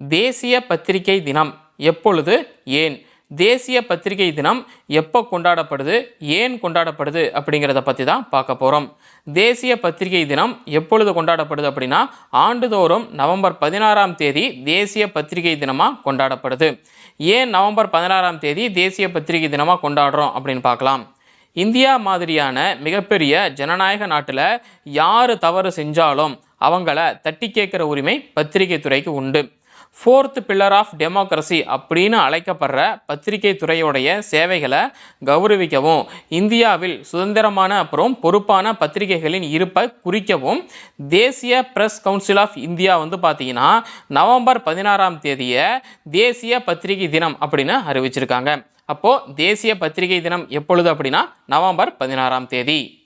தேசிய பத்திரிகை தினம். எப்பொழுது? ஏன்? தேசிய பத்திரிகை தினம் எப்போ கொண்டாடப்படுது? ஏன் கொண்டாடப்படுது? அப்படிங்கிறத பற்றி தான் பார்க்க போகிறோம் தேசிய பத்திரிகை தினம் எப்பொழுது கொண்டாடப்படுது அப்படின்னா ஆண்டுதோறும் நவம்பர் பதினாறாம் தேதி தேசிய பத்திரிகை தினமாக கொண்டாடப்படுது. ஏன் நவம்பர் பதினாறாம் தேதி தேசிய பத்திரிகை தினமாக கொண்டாடுறோம் அப்படின்னு பார்க்கலாம். இந்தியா மாதிரியான மிகப்பெரிய ஜனநாயக நாட்டில் யார் தவறு செஞ்சாலும் அவங்கள தட்டி கேட்குற உரிமை பத்திரிகை துறைக்கு உண்டு. ஃபோர்த் பில்லர் ஆஃப் டெமோக்ரஸி அப்படின்னு அழைக்கப்படுற பத்திரிகை துறையுடைய சேவைகளை கௌரவிக்கவும் இந்தியாவில் சுதந்திரமான அப்புறம் பொறுப்பான பத்திரிகைகளின் இருப்பை குறிக்கவும் தேசிய பிரஸ் கவுன்சில் ஆஃப் இந்தியா வந்து பார்த்தீங்கன்னா நவம்பர் பதினாறாம் தேதியை தேசிய பத்திரிகை தினம் அப்படின்னு அறிவிச்சிருக்காங்க. அப்போது தேசிய பத்திரிகை தினம் எப்பொழுது அப்படின்னா நவம்பர் பதினாறாம் தேதி.